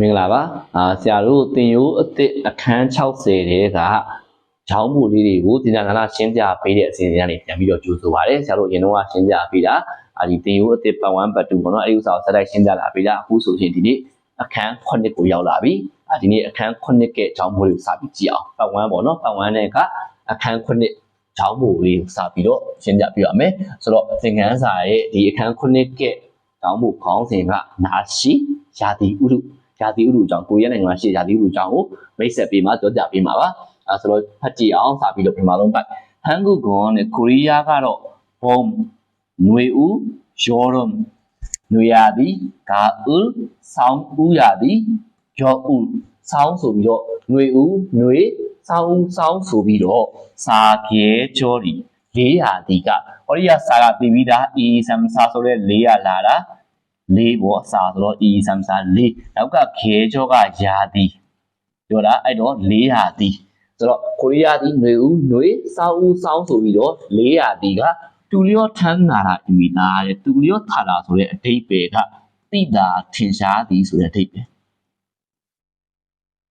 မင်္ဂလာပါအာဆရာတို့တင်ရိုးအစ်စ်အခန်း60တဲကကျောင်းမှုလေးတွေကိုဒီနာနာရှင်းပြပေးတဲ့အစီအစဉ်ကနေပြန်ပြီးတော့ကြိုးဆိုပါရစေဆရာတို့အရင်တော့ရှင်းပြပေးတာအာဒီတင်ရိုးအစ်စ်ပတ်1ပတ်2ပေါ့နော်အဲ့ဒီဥစ္စာကိုစတိုက်ရှင်းပြလာပေးတာအခုဆိုရှင်ဒီနေ့အခန်း9ကိုရောက်လာပြီအာဒီနေ့အခန်း9ကကျောင်းမှုလေးကိုစပြီးကြည့်အောင်ပတ်1ပေါ့နော်ပတ်1နဲ့ကအခန်း9ကျောင်းမှုလေးကိုစပြီးတော့ရှင်းပြပြရမယ်ဆိုတော့သင်ခန်းစာရဲ့ဒီအခန်း9ကကျောင်းမှုခေါင်းစဉ်ကနာရှိယာတိဥရု ရာသီဥတုအကြောင်းကိုရီးယားနိုင်ငံမှာရှိရာသီဥတုအကြောင်းကိုမိတ်ဆက်ပေးမှာကြောကြပေးမှာပါအဲဆိုတော့ဖတ်ကြည့်အောင်စပြီးတော့ပထမဆုံးကဟန်ဂူဂွန်နဲ့ကိုရီးယားကတော့ဘုံနွေဦးယောရုံနွေရာသီဂါဥလ်ဆောင်းဦးရာသီယောဥလ်ဆောင်းဆိုပြီးတော့နွေဦးနွေဆောင်းဦးဆောင်းဆိုပြီးတော့စာကဲကျော်ဒီ၄ရာသီကဩရိယစာကတည်ပြီးသားအီဆမ်စာဆိုတဲ့၄ရာလာတာ လေးပေါ့စာဆိုတော့ e ဆမ်စာလေးနောက်ကခဲကြောကယာတီပြောတာအဲ့တော့လေးယာတီဆိုတော့ကိုရီးယားဒီຫນွေဦးຫນွေစောင်းဦးစောင်းဆိုပြီးတော့လေးယာတီကတူလျောထန်းနာတာယူတာတဲ့တူလျောထာတာဆိုတဲ့အဓိပ္ပာယ်ကတိတာထင်ရှားသည်ဆိုတဲ့အဓိပ္ပာယ်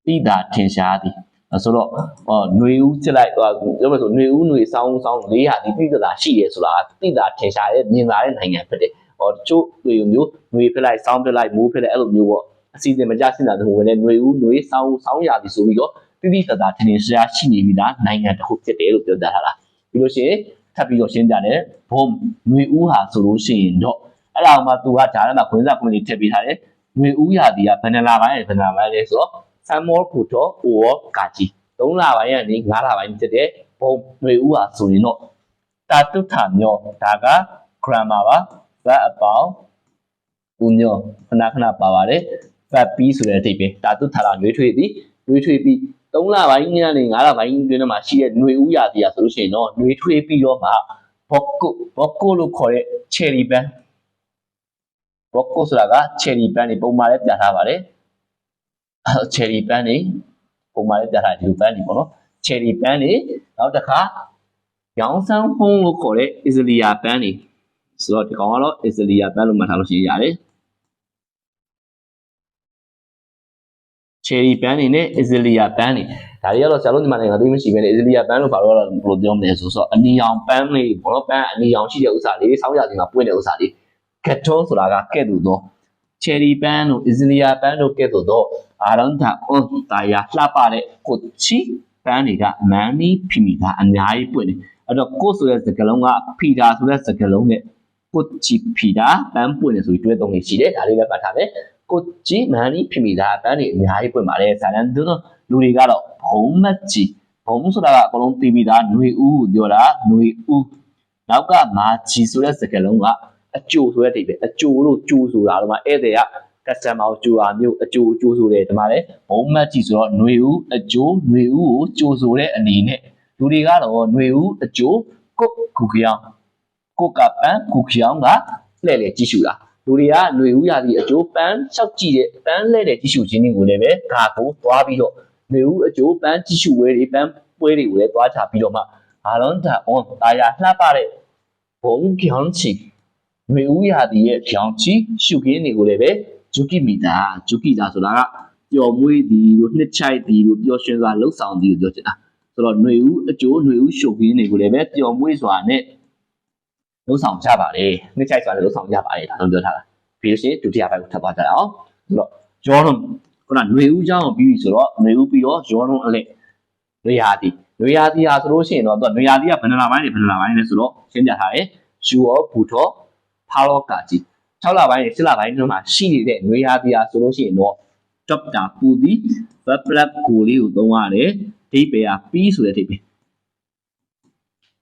တိတာထင်ရှားသည်အဲဆိုတော့ဟောຫນွေဦးကြစ်လိုက်ဟောပြောမယ်ဆိုຫນွေဦးຫນွေစောင်းဦးစောင်းလေးယာတီတိတာရှိရဲဆိုတာတိတာထင်ရှားတဲ့မြင်သာတဲ့နိုင်ငံဖြစ်တယ် ဟောတချို့လူမျိုးຫນွေဖြစ်လိုက်စောင်းဖြစ်လိုက်မိုးဖြစ်လိုက်အဲ့လိုမျိုးပေါ့အစီအစဉ်မကြစင်တာတူဝင်နေຫນွေဦးຫນွေစောင်းစောင်းရာသီဆိုပြီးတော့တိတိတသာထင်ထင်ရှားရှိနေပြီလားနိုင်ငံတစ်ခုဖြစ်တယ်လို့ပြောကြတာလားပြီးလို့ရှိရင်ထပ်ပြီးတော့ရှင်းပြတယ်ဘုံຫນွေဦးဟာဆိုလို့ရှိရင်တော့အဲ့ဒါမှသူကဓာတ်မှာခွင်းစားခွင်းလေးထည့်ပေးထားတယ်ຫນွေဦးရာသီကဘယ်နှလပိုင်းလဲဘယ်နှလပိုင်းလဲဆိုတော့ဆမ်မောဖူတော့အိုကာကြီး၃လပိုင်းကနေ၅လပိုင်းဖြစ်တဲ့ဘုံຫນွေဦးဟာဆိုရင်တော့တာတုထာမျိုးဒါက grammar ပါ verb အပေါင်းဦးညောခဏခဏပါပါတယ် verb ပြီးဆိုတဲ့အဓိပ္ပာယ်ဓာတုထာတာရွေးထွေးသည်ရွေးထွေးပြီး3လပိုင်းကနေ9လပိုင်းတွင်းမှာရှိတဲ့ຫນွေဥရာသီယာဆိုလို့ရှိရင်တော့ຫນွေထွေးပြီးတော့မှဘော့ကုဘော့ကုလို့ခေါ်တဲ့ cherry ban ဘော့ကုဆိုတာက cherry ban တွေပုံမှန်လေးပြထားပါတယ် cherry ban တွေပုံမှန်လေးပြထားဒီလို ban တွေပေါ့နော် cherry ban တွေနောက်တစ်ခါရောင်းဆန်းဖုံးလို့ခေါ်တဲ့ islia ban တွေ ဆိုတော့ဒီကောင်ကတော့ Isilia ပန်းလို့မှတ်ထားလို့ရှိရင်ရတယ် Cherry ပန်းနေနဲ့ Isilia ပန်းနေဒါတွေကတော့ဆရာတို့ဒီမှာနိုင်ငံသိမရှိဘဲနဲ့ Isilia ပန်းလို့ဘာလို့တော့ဘယ်လိုပြောမလဲဆိုတော့အနီရောင်ပန်းလေးဘောတော့ပန်းအနီရောင်ရှိတဲ့ဥစ္စာလေးဆောင်းရာသီမှာပွင့်တဲ့ဥစ္စာလေး Gaton ဆိုတာကကဲ့သို့သော Cherry ပန်းတို့ Isilia ပန်းတို့ကဲ့သို့သောအာရန်တာအွန်တာယာလှပတဲ့ကိုချီပန်းတွေကမန်နီဖီမီကအများကြီးပွင့်တယ်အဲ့တော့ကိုဆိုတဲ့စကားလုံးကဖီတာဆိုတဲ့စကားလုံးနဲ့ ကိုချီဖီတာပန်းပွင့်တယ်ဆိုပြီးတွဲသုံးနေရှိတယ်ဒါလေးလည်းပတ်ထားမယ်ကိုချီမန်နီဖီမီတာပန်းတွေအများကြီးပွင့်ပါတယ်ဇာလန်တို့လူတွေကတော့ဘုံမက်ကြီးဘုံဆိုတာကအကုန်လုံးသိပြီးသားຫນွေဦးကိုပြောတာຫນွေဦးနောက်ကမာချီဆိုတဲ့စကားလုံးကအကျိုဆိုတဲ့အဓိပ္ပာယ်အကျိုလို့ကျိုဆိုတာတော့မှဧည့်သည်က customer ကိုကြိုတာမျိုးအကျိုးကြိုးဆိုတယ်ဒီမှာလည်းဘုံမတ်ကြီးဆိုတော့ຫນွေဦးအကျိုးຫນွေဦးကိုကြိုဆိုတဲ့အနေနဲ့လူတွေကတော့ຫນွေဦးအကျိုးကုတ်ကူကြောင် ကုတ်ကပန်းကူကြောင်ကလှည့်လေကြည့်ရှုတာလူတွေကຫນွေဦးရာသီအကျိုးပန်းလျှောက်ကြည့်တဲ့ပန်းလှည့်တဲ့ကြည့်ရှုခြင်းတွေကိုလည်းပဲဂါကိုသွားပြီးတော့ຫນွေဦးအကျိုးပန်းကြည့်ရှုဝဲတွေပန်းပွဲတွေကိုလည်းသွားချပြီးတော့မှဘာလုံးတာအွန်တာယာလှပတဲ့ဘုံကြောင်ချီຫນွေဦးရာသီရဲ့ကြောင်ချီရှုခင်းတွေကိုလည်းပဲ ဂျုကိမီတာဂျုကိတာဆိုတာကပျော်မွေးသည်လို့နှစ်ချိုက်သည်လို့ပျော်ရွှင်စွာလှုပ်ဆောင်သည်လို့ပြောချင်တာဆိုတော့ຫນွေဦးအကျိုးຫນွေဦးရှုပ်ခင်းတွေကိုလည်းပဲပျော်မွေးစွာနဲ့ လှုပ်ဆောင်ကြပါတယ်နှစ်ချိုက်စွာနဲ့လှုပ်ဆောင်ကြပါတယ်ဒါတော့ပြောထားတာပြီးလို့ရှိရင်ဒုတိယဘက်ကိုထပ်သွားကြအောင်ဆိုတော့ယောရွန်ခုနຫນွေဦးเจ้าကိုပြီးပြီဆိုတော့ຫນွေဦးပြီးတော့ယောရွန်အလက်နွေရာသီနွေရာသီဟာဆိုလို့ရှိရင်တော့သူကနွေရာသီကဘယ်နှလပိုင်းနေဘယ်နှလပိုင်းလဲဆိုတော့ရှင်းပြထားတယ်ယူောဘူထောဖာလောကာကြီး6လပိုင်းနဲ့7လပိုင်းတို့မှာရှိနေတဲ့နွေရာသီဟာဆိုလို့ရှိရင်တော့ top တာပူသည် verb plus ကိုလေးကိုသုံးရတယ်ဒိတ်ပဲကပြီးဆိုတဲ့ဒိတ်ပဲ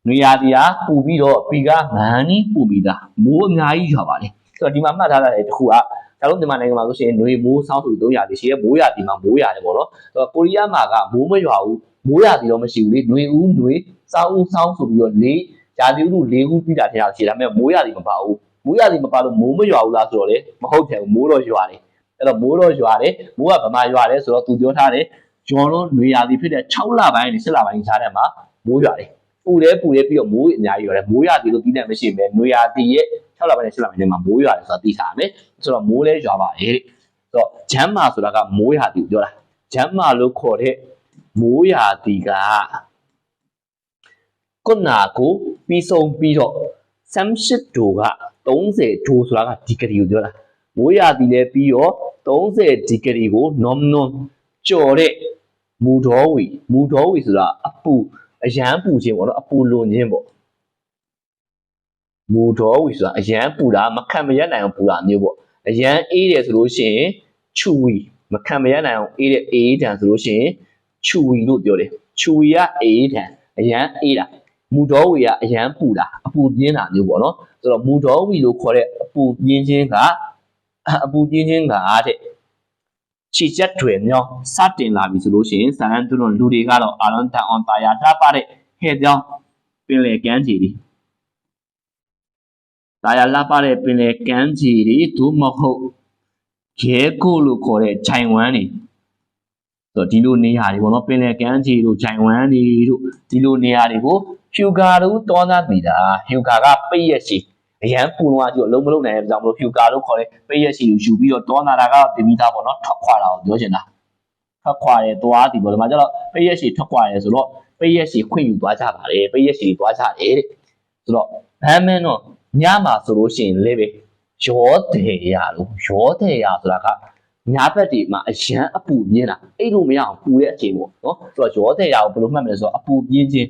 နွေရာသီဟာပူပြီးတော့ပြီးကမန်နီပူပြီးသားမိုးအများကြီးရွာပါတယ်ဆိုတော့ဒီမှာမှတ်ထားတာလေတခုကဒါလုံးမြန်မာနိုင်ငံမှာဆိုရှင်နွေမိုးဆောင်းဆိုပြီး3ရာသီရှိရဲမိုးရာသီမှာမိုးရတယ်ပေါ့နော်ဆိုတော့ကိုရီးယားမှာကမိုးမရွာဘူးမိုးရာသီတော့မရှိဘူးလေနွေဦးနွေစောင်းဦးစောင်းဆိုပြီးတော့လေးရာသီဥတု၄ခုပြီးတာထင်တာရှိဒါပေမဲ့မိုးရာသီမပါဘူးမိုးရသည်မပါလို့မိုးမရွာဘူးလားဆိုတော့လေမဟုတ်တယ်မိုးတော့ရွာတယ်အဲ့တော့မိုးတော့ရွာတယ်မိုးကဗမာရွာတယ်ဆိုတော့သူပြောထားတယ်ဂျွန်လုံးနွေရာသီဖြစ်တဲ့6လပိုင်းနဲ့7လပိုင်းကြားထဲမှာမိုးရွာတယ် ပူတယ်ပူတယ်ပြီးတော့မိုးအများကြီးရွာတယ်မိုးရာသီလို့ပြီးတယ်မရှိပဲနွေရာသီရဲ့6လပိုင်းနဲ့7လပိုင်းထဲမှာမိုးရွာတယ်ဆိုတာသိထားရမယ်ဆိုတော့မိုးလဲရွာပါတယ်တော့ဂျမ်းမာဆိုတာကမိုးရာသီကိုပြောတာဂျမ်းမာလို့ခေါ်တဲ့မိုးရာသီကခုနကပြီးဆုံးပြီးတော့30ဒိုက30ဒိုဆိုတာကဒီဂရီကိုပြောတာမိုးရာသီလည်းပြီးတော့30ဒီဂရီကို nom nom ကျော်တဲ့မူတော်ဝီမူတော်ဝီဆိုတာအပူ အရန်ပူခြင်းပေါ့နော်အပူလွန်ခြင်းပေါ့မူတော်ဝီဆိုတာအရန်ပူတာမခံမရနိုင်အောင်ပူတာမျိုးပေါ့အရန်အေးတယ်ဆိုလို့ရှိရင်ချူဝီမခံမရနိုင်အောင်အေးတဲ့အေးတန်ဆိုလို့ရှိရင်ချူဝီလို့ပြောတယ်ချူဝီကအေးတန်အရန်အေးတာမူတော်ဝီကအရန်ပူတာအပူပြင်းတာမျိုးပေါ့နော်ဆိုတော့မူတော်ဝီလို့ခေါ်တဲ့အပူပြင်းခြင်းကအပူပြင်းခြင်းကတဲ့ ခြေချက်တွေမြောင်းစတင်လာပြီဆိုလို့ရှိရင်ဇာန်သူတို့လူတွေကတော့အာလွန်တန်အောင်တာယာတာပါတဲ့ဟဲ့ကြောင်းပင်လေကမ်းခြေတွေတာယာလာပါတဲ့ပင်လေကမ်းခြေတွေသို့မဟုတ်ရဲကိုလို့ခေါ်တဲ့ခြိုင်ဝမ်းတွေဆိုတော့ဒီလိုနေရာတွေပေါ့နော်ပင်လေကမ်းခြေတို့ခြိုင်ဝမ်းတွေတို့ဒီလိုနေရာတွေကိုဟျူဂါတို့တောသားမိတာဟျူဂါကပိတ်ရက်ရှိ အရန်ပူတော့အကျိုးအလုံးမလုံးနိုင်တဲ့ကြောင့်မလို့ဟျူဂါလို့ခေါ်တဲ့ပိတ်ရက်ရှိကိုယူပြီးတော့တောနာတာကတင်ပြီးသားပေါ့နော်ထွက်ခွာတာကိုပြောချင်တာထွက်ခွာရဲသွားဒီပေါ့ဒီမှာကျတော့ပိတ်ရက်ရှိထွက်ခွာရဲဆိုတော့ပိတ်ရက်ရှိခွင့်ယူသွားကြပါလေပိတ်ရက်ရှိသွားကြတယ်တဲ့ဆိုတော့ဗမ်းမင်းတော့ညမှာဆိုလို့ရှိရင်လည်းပဲရောတယ်ရလို့ရောတယ်ရဆိုတာကညာဘက်ဒီမှာအရန်အပူပြင်းတာအဲ့လိုမရအောင်ပူတဲ့အချိန်ပေါ့နော်ဆိုတော့ရောတယ်ရကိုဘယ်လိုမှတ်မလဲဆိုတော့အပူပြင်းခြင်း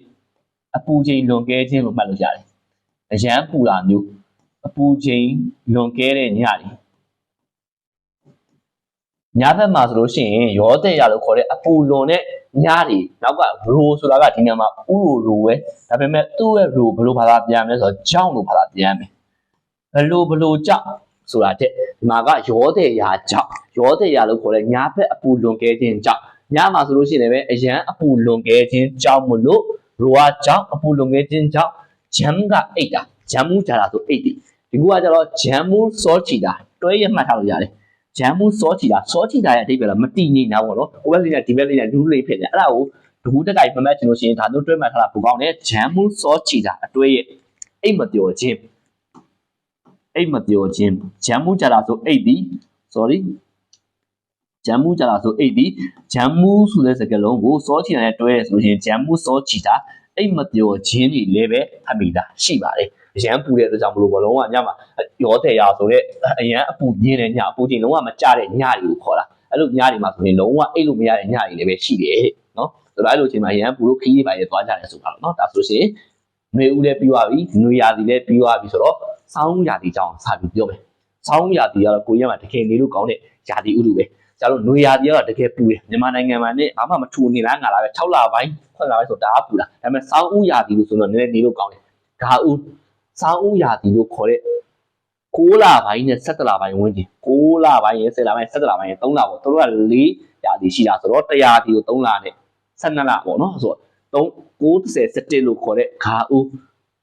အပူချိန်လွန်ကဲခြင်းလို့မှတ်လို့ရတယ်အရန်ပူတာမျိုး အပူချိန်လွန်ကဲတဲ့ညတွေညဘက်မှာဆိုလို့ရှိရင်ရောတဲ့ရလို့ခေါ်တဲ့အပူလွန်တဲ့ညတွေနောက်ကရိုဆိုတာကဒီနေရာမှာဥရိုရိုပဲဒါပေမဲ့သူ့ရဲ့ရိုဘယ်လိုဘာသာပြန်မလဲဆိုတော့ကြောင်းလို့ဘာသာပြန်မယ်ဘယ်လိုဘယ်လိုကြောက်ဆိုတာတဲ့ဒီမှာကရောတဲ့ရာကြောက်ရောတဲ့ရာလို့ခေါ်တဲ့ညဘက်အပူလွန်ကဲခြင်းကြောက်ညမှာဆိုလို့ရှိရင်လည်းအရန်အပူလွန်ကဲခြင်းကြောက်မလို့ရိုကကြောက်အပူလွန်ကဲခြင်းကြောက်ဂျမ်ကအိတ်တာဂျမ်မူကြတာဆိုအိတ်တီ ဒီကူကကျတော့ဂျမ်မူစောချီတာတွဲရမှတ်ထားလို့ရတယ်ဂျမ်မူစောချီတာစောချီတာရဲ့အတိတ်ပဲလားမတိငိမ့်တာပေါ့နော်ဟိုဘက်လေးနဲ့ဒီဘက်လေးနဲ့ဒူးလေးဖြစ်နေအဲ့ဒါကိုဒူးတက်တိုင်းမမတ်ချင်လို့ရှိရင်ဒါတို့တွဲမှတ်ထားတာပူကောင်းတယ်ဂျမ်မူစောချီတာအတွဲရဲ့အိတ်မပြောခြင်းအိတ်မပြောခြင်းဂျမ်မူကြတာဆိုအိတ်ဒီ sorry ဂျမ်မူကြတာဆိုအိတ်ဒီဂျမ်မူဆိုတဲ့စကားလုံးကိုစောချီတာနဲ့တွဲရဆိုလို့ရှိရင်ဂျမ်မူစောချီတာအိတ်မပြောခြင်းတွေလည်းပဲအမိတာရှိပါတယ် အရန်ပူတဲ့အတွက်ကြောင့်မလို့ဘလုံးကညမှာရောတယ်ရဆိုတဲ့အရန်အပူညင်းတဲ့ညအပူချိန်လုံးဝမကြတဲ့ညတွေကိုခေါ်တာအဲ့လိုညတွေမှာဆိုရင်လုံးဝအိတ်လို့မရတဲ့ညတွေလည်းပဲရှိတယ်နော်ဆိုတော့အဲ့လိုအချိန်မှာအရန်ပူလို့ခီးတွေပါရသွားကြတယ်ဆိုတာပေါ့နော်ဒါဆိုရှင်နွေဦးလည်းပြီးသွားပြီနွေရာသီလည်းပြီးသွားပြီဆိုတော့ဆောင်းရာသီကြောင်းစပြီးပြောမယ်ဆောင်းရာသီကတော့ကိုရမှာတကယ်နေလို့ကောင်းတဲ့ရာသီဥတုပဲကျတော့နွေရာသီကတော့တကယ်ပူတယ်မြန်မာနိုင်ငံမှာနဲ့ဘာမှမထူနေလားငါလားပဲ6လပိုင်း9လပိုင်းဆိုတော့ဒါကပူတာဒါပေမဲ့ဆောင်းဥရာသီလို့ဆိုတော့နည်းနည်းနေလို့ကောင်းတယ်ဂါဥ စောင်းဦးရာသီလို့ခေါ်တဲ့6လပိုင်းနဲ့17လပိုင်းဝန်းကျင်6လပိုင်းရဲ့10လပိုင်း17လပိုင်းရဲ့3လပေါ့တို့က4ရာသီရှိတာဆိုတော့100ရာသီကို3လနဲ့12လပေါ့နော်ဆိုတော့3 90 17လို့ခေါ်တဲ့ဂါဦး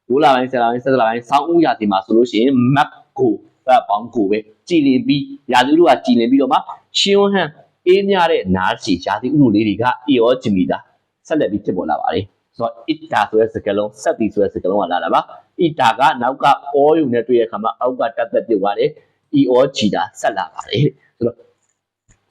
6လပိုင်း10လပိုင်း17လပိုင်းစောင်းဦးရာသီမှာဆိုလို့ရှိရင်မက်ကိုအဲ့ပေါင်းကိုပဲကြည်လင်ပြီးရာသီဥတုကကြည်လင်ပြီးတော့မှရှင်းဝဟန်အေးမြတဲ့နားစီရာသီဥတုလေးတွေကအေရောဂျမီတာဆက်လက်ပြီးဖြစ်ပေါ်လာပါတယ်ဆိုတော့ ita ဆိုတဲ့စကားလုံးဆက်ပြီးဆိုတဲ့စကားလုံးကလာတာပါ ita ကနောက်ကအောယုံနဲ့တွေ့ရခါမှာအောက်ကတက်သက်ပြုတ်ပါတယ် eo ဂျီတာဆက်လာပါတယ်ဆိုတော့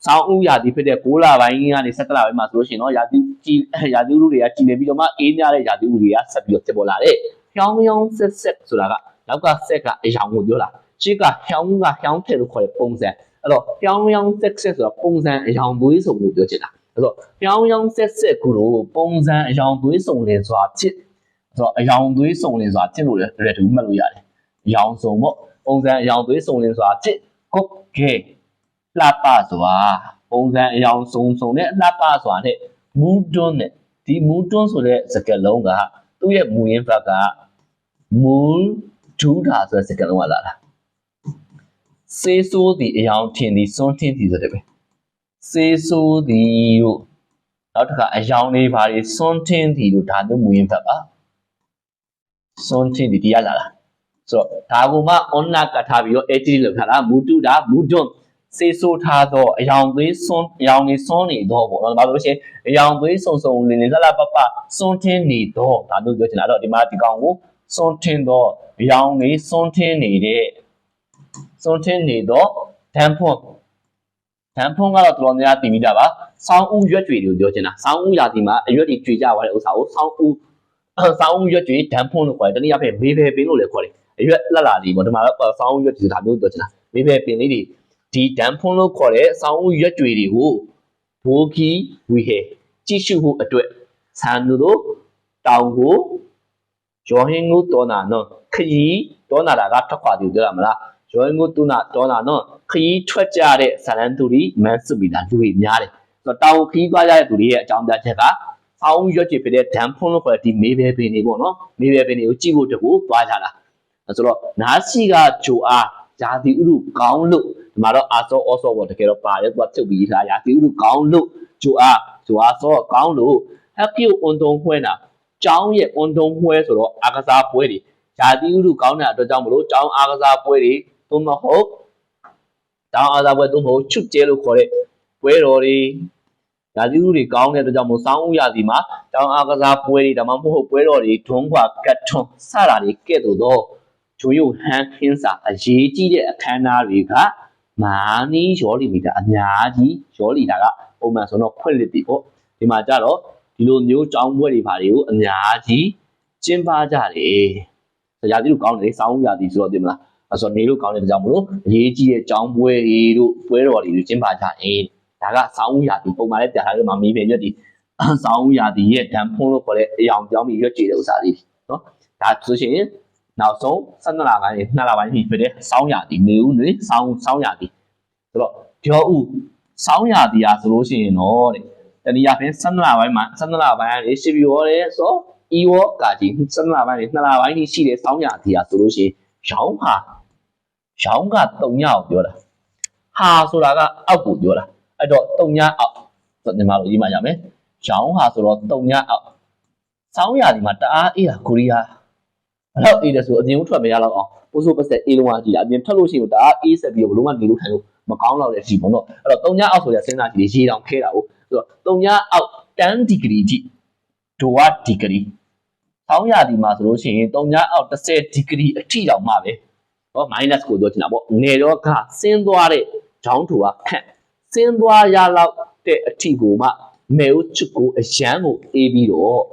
ဆောင်းဦးရာသီဖြစ်တဲ့6လပိုင်းကနေ17လပိုင်းမှာဆိုလို့ရှိရင်တော့ရာသီကြည်ရာသီဥတုတွေကကြည်နေပြီးတော့မှအေးမြတဲ့ရာသီဥတုတွေကဆက်ပြီးတော့ဖြစ်ပေါ်လာတယ်။ဖြောင်းဖြောင်းဆက်ဆက်ဆိုတာကနောက်ကဆက်ကအယောင်ကိုပြောတာရှေ့ကဖြောင်းကဖြောင်းထက်လို့ခေါ်တဲ့ပုံစံအဲ့တော့ဖြောင်းဖြောင်းဆက်ဆက်ဆိုတာပုံစံအယောင်သွေးစုံလို့ပြောချင်တာအဲ့တော့ဖြောင်းဖြောင်းဆက်ဆက်ကိုလို့ပုံစံအယောင်သွေးစုံလင်စွာဖြစ် ဆိုတော့အယောင်သွေးစုံလင်စွာဖြစ်လို့လည်းရတူမှတ်လို့ရတယ်အယောင်စုံပေါ့ပုံစံအယောင်သွေးစုံလင်စွာဖြစ်ကုတ်ကဲလှပစွာပုံစံအယောင်စုံစုံနဲ့လှပစွာနဲ့မူးတွန်းနဲ့ဒီမူးတွန်းဆိုတဲ့စကားလုံးကသူ့ရဲ့မူရင်းဘက်ကမူးဒူးတာဆိုတဲ့စကားလုံးကလာတာစေးဆိုးသည်အယောင်ထင်သည်စွန်းထင်းသည်ဆိုတဲ့ပဲစေးဆိုးသည်တို့နောက်တစ်ခါအယောင်လေးပါလေစွန်းထင်းသည်တို့ဒါမျိုးမူရင်းဘက်ပါ စွန်းထင်းသည်တရားလာတာဆိုတော့ဒါကမှ onna ကထားပြီးတော့ ht လောက်ထားတာမူတုတာမူတွန်းစေဆိုးထားသောအယောင်သွေးစွန်းအယောင်နေစွန်းနေတော့ပေါ့နော်ဒါဆိုလို့ရှိရင်အယောင်သွေးစုံစုံလင်းလင်းလှလှပပစွန်းထင်းနေတော့ဒါမျိုးပြောချင်တာတော့ဒီမှာဒီကောင်ကိုစွန်းထင်းတော့အယောင်နေစွန်းထင်းနေတဲ့စွန်းထင်းနေတော့ဒန်ဖွန်ဒန်ဖုံးကတော့တော်တော်များများသိမိတာပါဆောင်းဦးရွက်ကြွေတွေကိုပြောချင်တာဆောင်းဦးရာသီမှာအရွက်တွေကြွေကြသွားတဲ့ဥစ္စာကိုဆောင်းဦး ဆောင်းဦးရွက်ကြွေဒန်ဖုံးလို့ခေါ်တယ်တနည်းအားဖြင့်မေးဖယ်ပင်လို့လည်းခေါ်တယ်အရွက်လက်လာလေးပေါ့ဒီမှာတော့ဆောင်းဦးရွက်ကြွေဆိုတာမျိုးပြောချင်တာမေးဖယ်ပင်လေးတွေဒီဒန်ဖုံးလို့ခေါ်တဲ့ဆောင်းဦးရွက်ကြွေတွေကိုဘိုးကီဝီဟေကြည့်ရှုဖို့အတွက်ဆန်တို့တောင်ကိုယောဟင်းကိုတော်နာနော်ခရီးတော်နာတာကထွက်ခွာတယ်ပြောရမလားရောင်းကိုတူနာဒေါနာနော်ခရီးထွက်ကြတဲ့ဇာလန်သူတွေမန်းစုပြီးတာလူတွေများတယ်ဆိုတော့တောင်ခရီးသွားကြတဲ့သူတွေရဲ့အကြောင်းပြချက်က အောင်းရွက်ချဖြစ်တဲ့ဒန်ဖုန်းလို့ခေါ်တဲ့ဒီမေးဘဲပင်တွေပေါ့နော်မေးဘဲပင်တွေကိုကြည့်ဖို့တကူသွားကြတာဆိုတော့နားစီကဂျိုအားဂျာတိဥရုကောင်းလို့ဒီမှာတော့အာစောအောစောပေါ့တကယ်တော့ပါတယ်သူကချုပ်ပြီးထားရာတိဥရုကောင်းလို့ဂျိုအားဂျိုအားစောကောင်းလို့ဟပ်ပြူအွန်တုံခွဲတာကျောင်းရဲ့အွန်တုံခွဲဆိုတော့အာကစားပွဲတွေဂျာတိဥရုကောင်းတဲ့အတွက်ကြောင့်မလို့ကျောင်းအာကစားပွဲတွေသို့မဟုတ်တောင်းအားသာပွဲသို့မဟုတ်ချွတ်ကျဲလို့ခေါ်တဲ့ပွဲတော်တွေ ဒါသီးဥတွေကောင်းတဲ့အတွက်ကြောင့်မို့စောင်းဥရစီမှာတောင်းအားကစားပွဲတွေဒါမှမဟုတ်ပွဲတော်တွေဒွန်းခွာကတ်ထွန်စတာတွေကဲ့သို့သောဂျိုယိုဟန်ခင်းစာအရေးကြီးတဲ့အခမ်းအနားတွေကမာနီရောလီမီတာအများကြီးရောလီတာကပုံမှန်ဆိုတော့ခွင့်လစ်ပြီပေါ့ဒီမှာကြတော့ဒီလိုမျိုးចောင်းပွဲတွေဘာတွေကိုအများကြီးကျင်းပကြတယ်။ရာသီတို့ကောင်းတယ်စောင်းဥရာသီဆိုတော့ဒီမလားအဲဆိုနေလို့ကောင်းတဲ့ကြောင့်မလို့အရေးကြီးတဲ့ကြောင်းပွဲတွေတို့ပွဲတော်တွေကျင်းပကြတယ် ဒါကစောင်းဦးရာသီပုံမှန်လည်းပြထားကြမှာမီးပင်ရွက်ဒီစောင်းဦးရာသီရဲ့ဒံဖုံးလို့ခေါ်တဲ့အယောင်ပြောင်းပြီးရွက်ကြည့်တဲ့ဥစ္စာလေးနော်ဒါဆိုရှင်နောက်ဆုံး12လပိုင်း2လပိုင်းပြီဖြစ်တဲ့စောင်းရာသီနေဦးနေစောင်းစောင်းရာသီဆိုတော့ပြောဦးစောင်းရာသီอ่ะဆိုလို့ရှိရင်တော့တဲ့တနည်းအားဖြင့်12လပိုင်းမှာ12လပိုင်းကနေရှစ်ပြီးရောတယ်ဆိုဤဝကာကြီး12လပိုင်းနေ2လပိုင်းထိရှိတဲ့စောင်းရာသီอ่ะဆိုလို့ရှိရင်ရောင်းဟာရောင်းက3ညကိုပြောတာဟာဆိုတာကအောက်ကိုပြောတာ အဲ့တော့3ညအောက်ဆိုညီမတို့ရေးမှရမယ်ရောင်းဟာဆိုတော့3ညအောက်စောင်းရာဒီမှာတအားအေးတာကိုရီးယားအဲ့တော့အေးတယ်ဆိုအပြင်ထွက်မရတော့အောင်ပိုးစိုးပတ်ဆက်အေးလုံးဝကြည့်တာအပြင်ထွက်လို့ရှိရင်တအားအေးဆက်ပြီးဘလို့မှနေလို့ထိုင်လို့မကောင်းတော့တဲ့ဒီပေါ့နော်အဲ့တော့3ညအောက်ဆိုတဲ့စဉ်းစားကြည့်ရေတောင်ခဲတာကိုဆိုတော့3ညအောက်10ဒီဂရီထိဒိုဝဒီဂရီစောင်းရာဒီမှာဆိုလို့ရှိရင်3ညအောက်10ဒီဂရီအထိတောင်မှပဲဟော minus ကိုပြောချင်တာပေါ့နေတော့ကဆင်းသွားတဲ့ဂျောင်းထူကခန့် ဆင်းသွားရလောက်တဲ့အထိကိုမှမဲဦးချစ်ကိုအရန်ကိုအေးပြီးတော့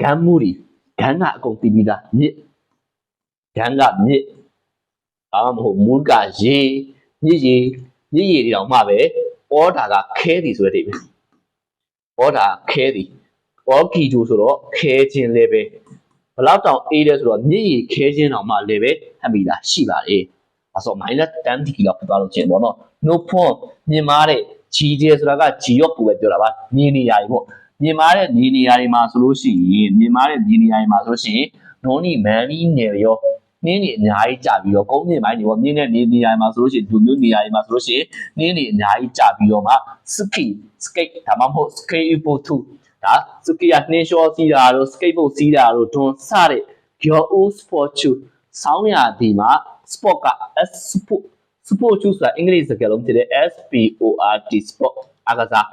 ဂမ်းမှုတွေဂမ်းကအကုန်တီးပြီးသားမြစ်ဂမ်းကမြစ်အာမဟုတ်မူးကရေမြစ်ရေမြစ်ရေတွေတောင်မှပဲဩတာကခဲသည်ဆိုတဲ့အိပဲဩတာခဲသည်ဩကီဂျူဆိုတော့ခဲခြင်းလည်းပဲဘလောက်တောင်အေးလဲဆိုတော့မြစ်ရေခဲခြင်းတောင်မှလည်းပဲဟပ်မိတာရှိပါတ ယ်အဲဆို minus 10 degree လောက်ဖြစ်သွားလို့ခြင်းပေါ့နော် no point မြင်မာတဲ့ G ကျဆိုတာက G ရော့ကိုပဲပြောတာပါမြင်နေရည်ပေါ့မြင်မာတဲ့မြင်နေရည်မှာဆိုလို့ရှိရင်မြင်မာတဲ့မြင်နေရည်မှာဆိုလို့ရှိရင် non နီ man နီနယ်ရောနင်းနေအများကြီးကြာပြီးတော့ကုန်းမြင့်ပိုင်းတွေပေါ့မြင့်တဲ့နေနေရာမှာဆိုလို့ရှိရင်ဒီမျိုးနေရာမှာဆိုလို့ရှိရင်နင်းနေအများကြီးကြာပြီးတော့မှ ski skate ဒါမှမဟုတ် skateboard 2ဒါစကီယာနှင်းလျှောစီးတာတို့ skateboard စီးတာတို့ဒွန်စတဲ့ your own sport shoe ဆောင်းရာဒီမှာ sport က S sport sport shoe ဆိုတာအင်္ဂလိပ်စကားလုံးဖြစ်တဲ့ S P O R T sport အားကစား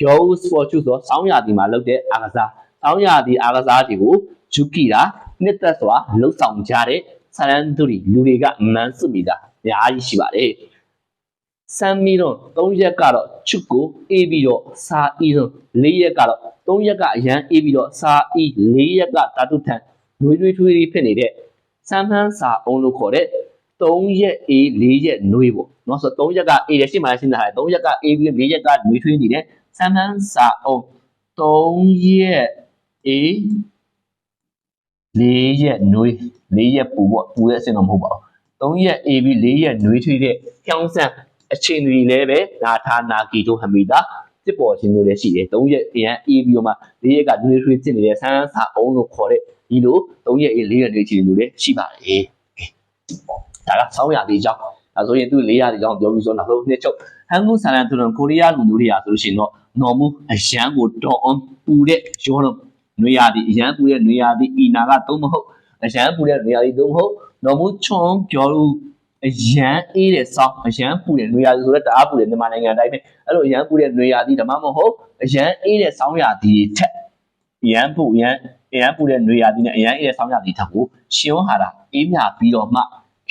your own sport shoe ဆိုဆောင်းရာဒီမှာလုပ်တဲ့အားကစားဆောင်းရာဒီအားကစားတွေကိုဂျူကီတာနှစ်သက်စွာလှုပ်ဆောင်ကြတဲ့ဆရန်သူတွေလူတွေကမန်းစုမိတာအများကြီးရှိပါတယ်ဆမ်မီတော့၃ရက်ကတော့ချွတ်ကိုအေးပြီးတော့စာအီတော့၄ရက်ကတော့၃ရက်ကအရန်အေးပြီးတော့စာအီ၄ရက်ကတာတုထန်နှွေးနှွေးထွေးထွေးဖြစ်နေတဲ့ဆမ်ဖန်းစာအုံးလို့ခေါ်တဲ့ 3ရက် A 4ရက်နှွေးပေါ့နော်ဆိုတော့3ရက်က A ရဲ့ရှေ့မှာရှင်းထားတယ်3ရက်က A ပြီး4ရက်ကနှွေးထွေးနေတယ်ဆန်းဆန်းစာအုပ်3ရက် A 4ရက်နှွေး4ရက်ပူပေါ့ပူရဲ့အဆင့်တော့မဟုတ်ပါဘူး3ရက် A ပြီး4ရက်နှွေးထွေးတဲ့ဖြောင်းဆန်းအချိန်တွေလည်းပဲနာထာနာကီတို့ဟမီတာစစ်ပေါ်ခြင်းမျိုးလည်းရှိတယ်3ရက်အရင် A ပြီးတော့မှ4ရက်ကနှွေးထွေးဖြစ်နေတဲ့ဆန်းဆန်းစာအုပ်လို့ခေါ်တဲ့ဒီလို3ရက် A 4ရက်နှွေးခြင်းမျိုးလည်းရှိပါတယ် ဒါကဆောင်းရသေးကြောင်းအဲဆိုရင်သူ400တိကြောင်းပြောပြီးဆိုနောက်ဆုံးနှစ်ချုပ်ဟန်ဂူဆန်လန်သူတို့ကိုရီးယားလူမျိုးတွေရာဆိုလို့ရှိရင်တော့နော်မူအရန်ကိုတော်အောင်ပူတဲ့ရောတော့နွေရာသီအရန်ပူတဲ့နွေရာသီအီနာကသုံးမဟုတ်အရန်ပူတဲ့နွေရာသီသုံးမဟုတ်နော်မူချွန်ပြောလို့အရန်အေးတဲ့ဆောင်းအရန်ပူတဲ့နွေရာသီဆိုတော့တအားပူတဲ့မြန်မာနိုင်ငံတိုင်းပဲအဲ့လိုအရန်ပူတဲ့နွေရာသီဓမ္မမဟုတ်အရန်အေးတဲ့ဆောင်းရာသီထက်အရန်ပူအရန်အရန်ပူတဲ့နွေရာသီနဲ့အရန်အေးတဲ့ဆောင်းရာသီထက်ကိုရှင်ဝဟာတာအေးမြပြီးတော့မှ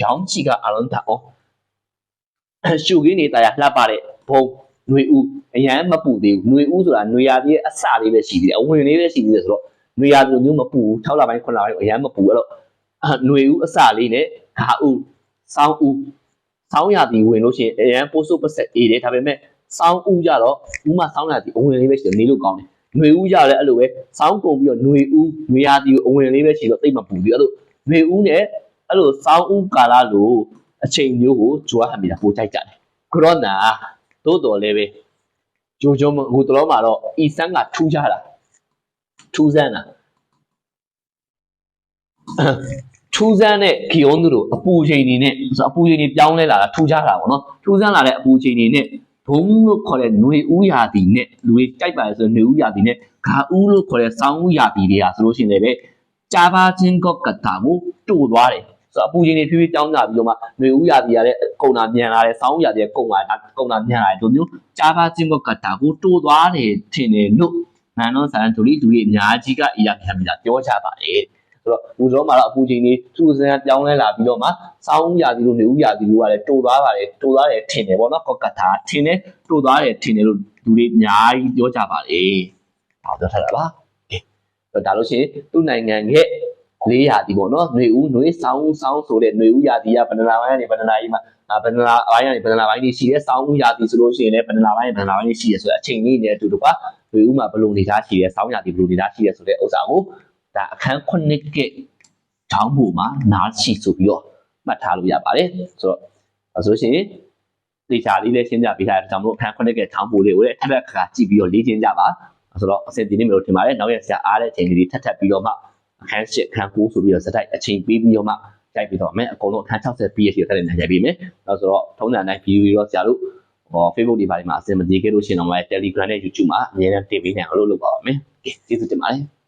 ခေါင်းချီကအာလုံးတာအောင်ရှုခင်းနေတာရလှပတဲ့ ဘုံຫນွေဦးအရန်မပူသေးဘူးຫນွေဦးဆိုတာຫນွေရာသီရဲ့အစလေးပဲရှိသေးတယ်အဝင်လေးပဲရှိသေးတယ်ဆိုတော့ຫນွေရာသီလိုမျိုးမပူဘူး6လပိုင်း9လပိုင်းအရန်မပူအဲ့တော့ຫນွေဦးအစလေးနဲ့ခါဦးစောင်းဦးစောင်းရာသီဝင်လို့ရှိရင်အရန်ပိုးစုပ်ပတ်ဆက်အေးတယ်ဒါပေမဲ့စောင်းဦးကြတော့ဦးမစောင်းရာသီအဝင်လေးပဲရှိတယ်နေလို့ကောင်းတယ်ຫນွေဦးကြလည်းအဲ့လိုပဲစောင်းကုန်ပြီးတော့ຫນွေဦးຫນွေရာသီအဝင်လေးပဲရှိတော့တိတ်မပူဘူးအဲ့လိုຫນွေဦးနဲ့ အဲ့လိုစောင်းဦးကာလလိုအချိန်မျိုးကိုဂျိုးဟမ်မီတာပိုကြိုက်ကြတယ်ခရောနာသို့တော်လည်းပဲ ဂျိုဂျုံဟိုတလုံးမှာတော့ဤဆန်းကထူးကြတာထူးဆန်းတာထူးဆန်းတဲ့ဂီယွန်တို့အပူချိန်နေနဲ့ဆိုအပူချိန်နေပြောင်းလဲလာတာထူးကြတာပေါ့နော်ထူးဆန်းလာတဲ့အပူချိန်နေနဲ့ဘုံလို့ခေါ်တဲ့ຫນွေဥရာသီနဲ့လူတွေကြိုက်ပါလေဆိုຫນွေဥရာသီနဲ့ဂါဥလို့ခေါ်တဲ့စောင်းဥရာသီတွေကဆိုလို့ရှိရင်လည်းကြာပါချင်းကော့ကတာကိုတိုးသွားတယ် ဆိုတော့အပူချိန်နေဖြည်းဖြည်းတောင်းကြပြီးတော့မှຫນွေဥရာသီကလည်းကုံတာမြန်လာတယ်စောင်းဥရာသီကကုံလာတာကုံတာမြန်လာတယ်ဒီလိုမျိုးကြာပါချင်းကကတာကိုတိုးသွားတယ်ထင်တယ်လို့နန်တော့ဆန်ဒူလီဒူလီအများကြီးကအရာခံပြီးတာပြောကြပါတယ်ဆိုတော့လူတော်မှာတော့အပူချိန်လေးသူ့စံပြောင်းလဲလာပြီးတော့မှစောင်းရာသီလိုနေဦးရာသီလိုကလည်းတိုးသွားပါတယ်တိုးသွားတယ်ထင်တယ်ပေါ့နော်ကကတာထင်တယ်တိုးသွားတယ်ထင်တယ်လို့လူတွေအများကြီးပြောကြပါတယ်ဒါပြောထားတာပါကဲဒါလို့ရှိရင်သူ့နိုင်ငံရဲ့ လေးရာသီပေါ့နော်ຫນွေဦးຫນွေစောင်းစောင်းဆိုတဲ့ຫນွေဦးရာသီကဗန္ဒနာပိုင်းကနေဗန္ဒနာကြီးမှာ အာဗန္ဒနာဘိုင်းကနေဗန္ဒနာဘိုင်းကြီးရှိတဲ့စောင်းဦးရာသီဆိုလို့ရှိရင်လည်းဗန္ဒနာဘိုင်းဗန္ဒနာဘိုင်းကြီးရှိရဆိုတဲ့အချိန်လေးနဲ့အတူတူကဝေဦးမှာဘယ်လိုနေသားရှိရဲစောင်းရာသီဘယ်လိုနေသားရှိရဲဆိုတဲ့ဥစ္စာကိုဒါအခန်းခုနှစ်ကတောင်းဖို့မှာနားရှိဆိုပြီးတော့မှတ်ထားလို့ရပါတယ်ဆိုတော့အဲဆိုလို့ရှိရင်ဒီချာလေးလည်းရှင်းပြပေးထားတဲ့ကြောင့်မလို့အခန်းခုနှစ်ကတောင်းဖို့လေးကိုလည်းထပ်ထပ်ခါကြည့်ပြီးတော့လေ့ကျင့်ကြပါဆိုတော့အစဒီနေ့မျိုးထင်ပါတယ်နောက်ရက်ဆရာအားတဲ့အချိန်လေးထပ်ထပ်ပြီးတော့မှ အခန်း၈အခန်း9ဆိုပြီးတော့စတိုက်အချိန်ပေးပြီးတော့မှကြိုက်ပြီးတော့မယ်အကုန်လုံးအခန်း60ပြီးရရှိတဲ့တက်နေကြပေးမယ်နောက်ဆိုတော့ထုံးစံတိုင်းဗီဒီယိုတွေတော့ဆရာတို့ဟော Facebook တွေပါဒီမှာအစင်မပြေခဲ့လို့ရှိရင်တော့လည်း Telegram နဲ့ YouTube မှာအများနဲ့တင်ပေးနိုင်အောင်လုပ်လုပ်ပါပါမယ်။ကဲကျေးဇူးတင်ပါတယ်။